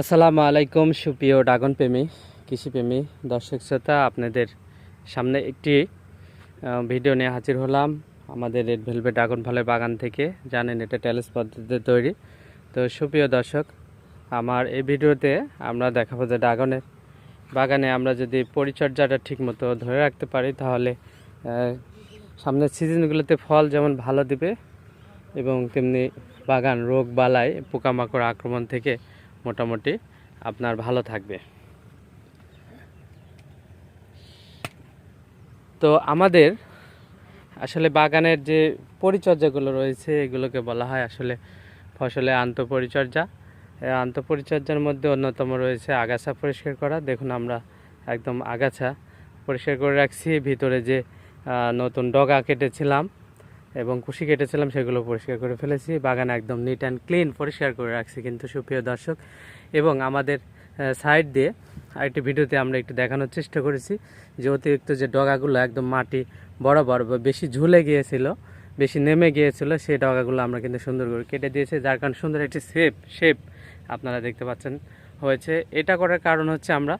আসসালামু আলাইকুম, সুপ্রিয় ড্রাগন প্রেমী কৃষিপ্রেমী, দর্শক শ্রোতা, আপনাদের সামনে একটি ভিডিও নিয়ে হাজির হলাম আমাদের রেড ভেলভেট ড্রাগন ফলের বাগান থেকে। জানেন, এটা টেলিস পদ্ধতিতে তৈরি। তো সুপ্রিয় দর্শক, আমার এই ভিডিওতে আমরা দেখাবো যে ড্রাগনের বাগানে আমরা যদি পরিচর্যাটা ঠিকমতো ধরে রাখতে পারি, তাহলে সামনের সিজনগুলোতে ফল যেমন ভালো দিবে এবং তেমনি বাগান রোগ বালাই, পোকামাকড় আক্রমণ থেকে মোটামুটি আপনার ভালো থাকবে। তো আমাদের আসলে বাগানের যে পরিচর্যাগুলো রয়েছে, এগুলোকে বলা হয় আসলে ফসলে আন্তপরিচর্যা। আন্তঃপরিচর্যার মধ্যে অন্যতম রয়েছে আগাছা পরিষ্কার করা। দেখুন আমরা একদম আগাছা পরিষ্কার করে রাখছি। ভিতরে যে নতুন ডগা কেটেছিলাম এবং কুশি কেটেছিলাম, সেগুলো পরিষ্কার করে ফেলেছি। বাগান একদম নিট অ্যান্ড ক্লিন পরিষ্কার করে রাখছি কিন্তু সুপ্রিয় দর্শক। এবং আমাদের সাইড দিয়ে আরেকটি ভিডিওতে আমরা একটু দেখানোর চেষ্টা করেছি যে অতিরিক্ত যে ডগাগুলো একদম মাটি বরাবর বেশি ঝুলে গিয়েছিল, বেশি নেমে গিয়েছিল, সেই ডগাগুলো আমরা কিন্তু সুন্দর করে কেটে দিয়েছি। যার কারণে সুন্দর একটি শেপ শেপ আপনারা দেখতে পাচ্ছেন হয়েছে। এটা করার কারণ হচ্ছে আমরা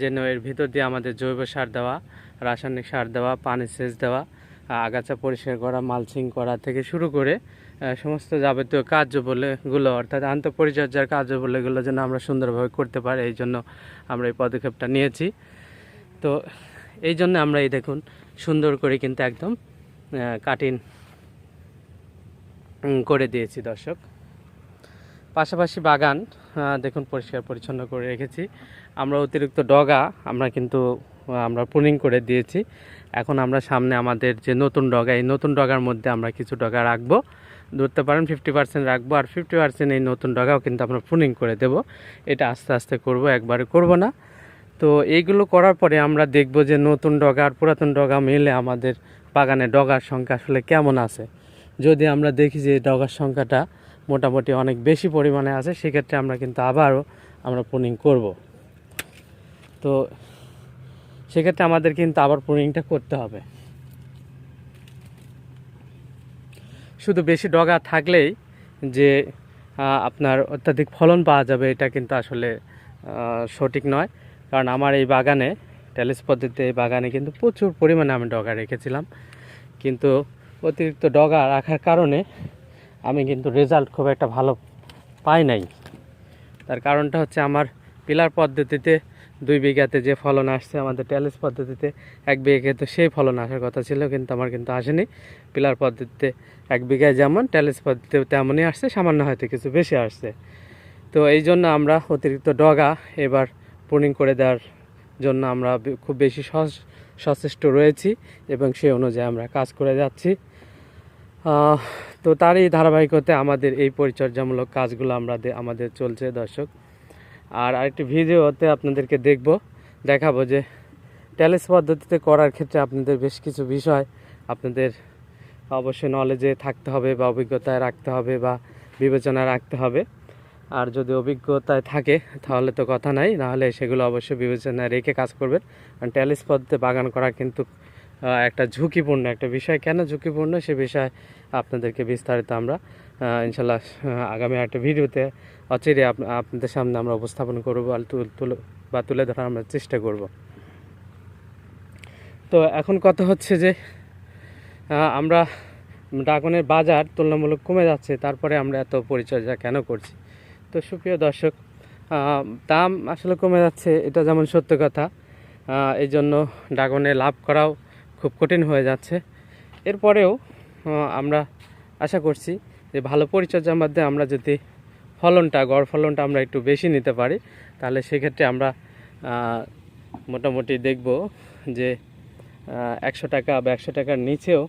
যেন এর ভিতর দিয়ে আমাদের জৈব সার দেওয়া, রাসায়নিক সার দেওয়া, পানি সেচ দেওয়া আগাছা পরিষ্কার করা, মালচিং করা থেকে শুরু করে সমস্ত যাবতীয় কার্যবলীগুলো, অর্থাৎ আন্তঃপরিচর্যার কার্যবলীগুলো যেন আমরা সুন্দরভাবে করতে পারি, এই জন্য আমরা এই পদক্ষেপটা নিয়েছি। তো এই জন্য আমরা এই দেখুন, সুন্দর করে কিন্তু একদম কাটিং করে দিয়েছি দর্শক। পাশাপাশি বাগান দেখুন, পরিষ্কার পরিচ্ছন্ন করে রেখেছি। আমরা অতিরিক্ত ডগা, আমরা কিন্তু আমরা পুনিং করে দিয়েছি। এখন আমরা সামনে আমাদের যে নতুন ডগা, এই নতুন ডগার মধ্যে আমরা কিছু ডগা রাখব। ধরতে পারেন ফিফটি পার্সেন্ট রাখব আর ফিফটি পার্সেন্ট এই নতুন ডগাও কিন্তু আমরা পুনিং করে দেব। এটা আস্তে আস্তে করব, একবারে করব না। তো এইগুলো করার পরে আমরা দেখব যে নতুন ডগা আর পুরাতন ডগা মিলে আমাদের বাগানে ডগার সংখ্যা আসলে কেমন আছে। যদি আমরা দেখি যে ডগার সংখ্যাটা মোটামুটি অনেক বেশি পরিমাণে আছে, সেক্ষেত্রে আমরা কিন্তু আবারও আমরা পুনিং করব। তো সেক্ষেত্রে আমাদের কিন্তু আবার পুনিংটা করতে হবে। শুধু বেশি ডগা থাকলেই যে আপনার অত্যাধিক ফলন পাওয়া যাবে, এটা কিন্তু আসলে সঠিক নয়। কারণ আমার এই বাগানে, ট্যালিস পদ্ধতিতে এই বাগানে কিন্তু প্রচুর পরিমাণে আমি ডগা রেখেছিলাম। কিন্তু অতিরিক্ত ডগা রাখার কারণে আমি কিন্তু রেজাল্ট খুব একটা ভালো পাই নাই। তার কারণটা হচ্ছে আমার পিলার পদ্ধতিতে দুই বিঘাতে যে ফলন আসছে আমাদের ট্যালেস পদ্ধতিতে এক বিঘাতে তো সেই ফলন আসার কথা ছিল, কিন্তু আমার কিন্তু আসেনি। পিলার পদ্ধতিতে এক বিঘায় যেমন, ট্যালেস পদ্ধতিতে তেমনই আসছে, সামান্য হয়তো কিছু বেশি আসছে। তো এই জন্য আমরা অতিরিক্ত ডগা এবার পুনিং করে দেওয়ার জন্য আমরা খুব বেশি সচেষ্ট রয়েছি এবং সেই অনুযায়ী আমরা কাজ করে যাচ্ছি। তো তারই ধারাবাহিকতে আমাদের এই পরিচর্যামূলক কাজগুলো আমরা আমাদের চলছে দর্শক। আর আরেকটি ভিডিওতে আপনাদেরকে দেখব, দেখাবো যে ট্যালিস পদ্ধতিতে করার ক্ষেত্রে আপনাদের বেশ কিছু বিষয় আপনাদের অবশ্যই নলেজে থাকতে হবে বা অভিজ্ঞতায় রাখতে হবে বা বিবেচনায় রাখতে হবে। আর যদি অভিজ্ঞতায় থাকে, তাহলে তো কথা নাই নাহলে সেগুলো অবশ্যই বিবেচনায় রেখে কাজ করবেন। কারণ ট্যালিস পদ্ধতিতে বাগান করা কিন্তু একটা ঝুঁকিপূর্ণ একটা বিষয়। কেন ঝুঁকিপূর্ণ? সে বিষয়ে আপনাদেরকে বিস্তারিত আমরা ইনশাল্লাহ আগামী একটা ভিডিওতে অচিরে আপ- আপনাদের সামনে আমরা উপস্থাপন করব বা তুলে ধরার আমরা চেষ্টা করব। তো এখন কথা হচ্ছে যে আমরা ড্রাগনের বাজার তুলনামূলক কমে যাচ্ছে, তারপরে আমরা এত পরিচর্যা কেন করছি? তো সুপ্রিয় দর্শক দাম আসলে কমে যাচ্ছে, এটা যেমন সত্য কথা এই জন্য ড্রাগনে লাভ করাও খুব কঠিন হয়ে যাচ্ছে। এরপরেও আমরা আশা করছি যে ভালো পরিচর্যার মধ্যে আমরা যদি ফলনটা, গড় ফলনটা আমরা একটু বেশি নিতে পারি। তাহলে সেক্ষেত্রে আমরা মোটামুটি দেখব যে একশো টাকা বা একশো টাকার নিচেও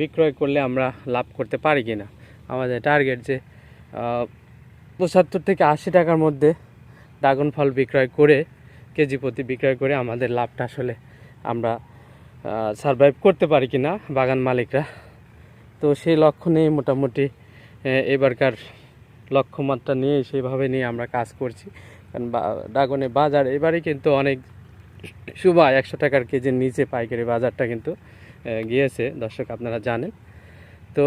বিক্রয় করলে আমরা লাভ করতে পারি কি না আমাদের টার্গেট যে পঁচাত্তর থেকে আশি টাকার মধ্যে ড্রাগন ফল বিক্রয় করে, কেজি প্রতি বিক্রয় করে আমাদের লাভটা আসলে আমরা সারভাইভ করতে পারি কি না বাগান মালিকরা। তো সেই লক্ষ্য নিয়ে মোটামুটি এবারকার লক্ষ্যমাত্রা নিয়ে সেইভাবে নিয়ে আমরা কাজ করছি। কারণ ড্রাগনের বাজার এবারে কিন্তু অনেক সুবাই একশো টাকার কেজির নিচে পাইকারি বাজারটা কিন্তু গিয়েছে দর্শক আপনারা জানেন। তো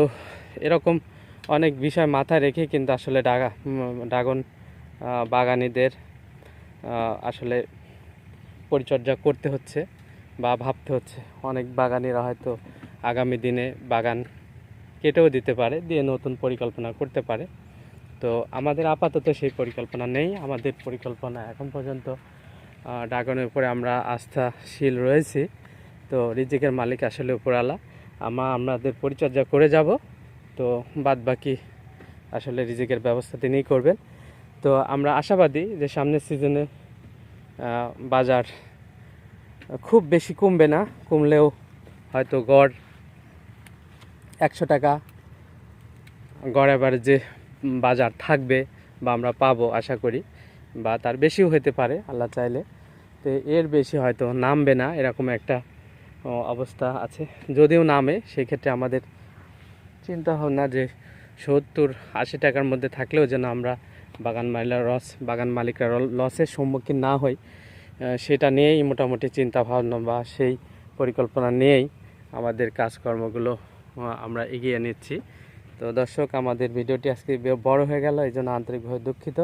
এরকম অনেক বিষয় মাথায় রেখে কিন্তু আসলে উম, ড্রাগন বাগানীদের আসলে পরিচর্যা করতে হচ্ছে বা ভাবতে হচ্ছে। অনেক বাগানিরা হয়তো আগামী দিনে বাগান কেটেও দিতে পারে দিয়ে নতুন পরিকল্পনা করতে পারে। তো আমাদের আপাতত সেই পরিকল্পনা নেই, আমাদের পরিকল্পনা এখন পর্যন্ত ড্রাগনের উপরে আমরা আস্থাশীল রয়েছি। তো রিজিকের মালিক আসলে উপরালা। আমরা আমাদের পরিচর্যা করে যাব। তো বাদ বাকি আসলে রিজিকের ব্যবস্থা তিনিই করবেন। তো আমরা আশাবাদী যে সামনের সিজনে বাজার খুব বেশি কমবে না, কমলেও হয়তো গড় একশো টাকা, গড় এবার যে বাজার থাকবে বা আমরা পাবো, আশা করি, বা তার বেশিও হতে পারে, আল্লাহ চাইলে। তো এর বেশি হয়তো নামবে না, এরকম একটা অবস্থা আছে। যদিও নামে, সেক্ষেত্রে আমাদের চিন্তা ভাবনা যে সত্তর, আশি টাকার মধ্যে থাকলেও যেন আমরা বাগান মালিকরা লস বাগান মালিকরা লসের সম্মুখীন না হই সেটা নিয়েই মোটামুটি চিন্তা ভাবনা বা সেই পরিকল্পনা নিয়েই আমাদের কাজকর্মগুলো আমরা এগিয়ে নিচ্ছি। তো দর্শক, আমাদের ভিডিওটি আজকে বড় হয়ে গেল, এই জন্য আন্তরিকভাবে দুঃখিত।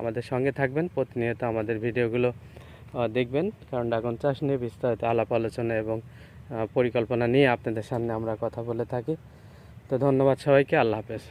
আমাদের সঙ্গে থাকবেন, প্রতিনিয়ত আমাদের ভিডিওগুলো দেখবেন। কারণ ড্রাগন চাষ নিয়ে বিস্তারিত আলাপ আলোচনা এবং পরিকল্পনা নিয়ে আপনাদের সামনে আমরা কথা বলে থাকি। তো ধন্যবাদ সবাইকে, আল্লাহ হাফেজ।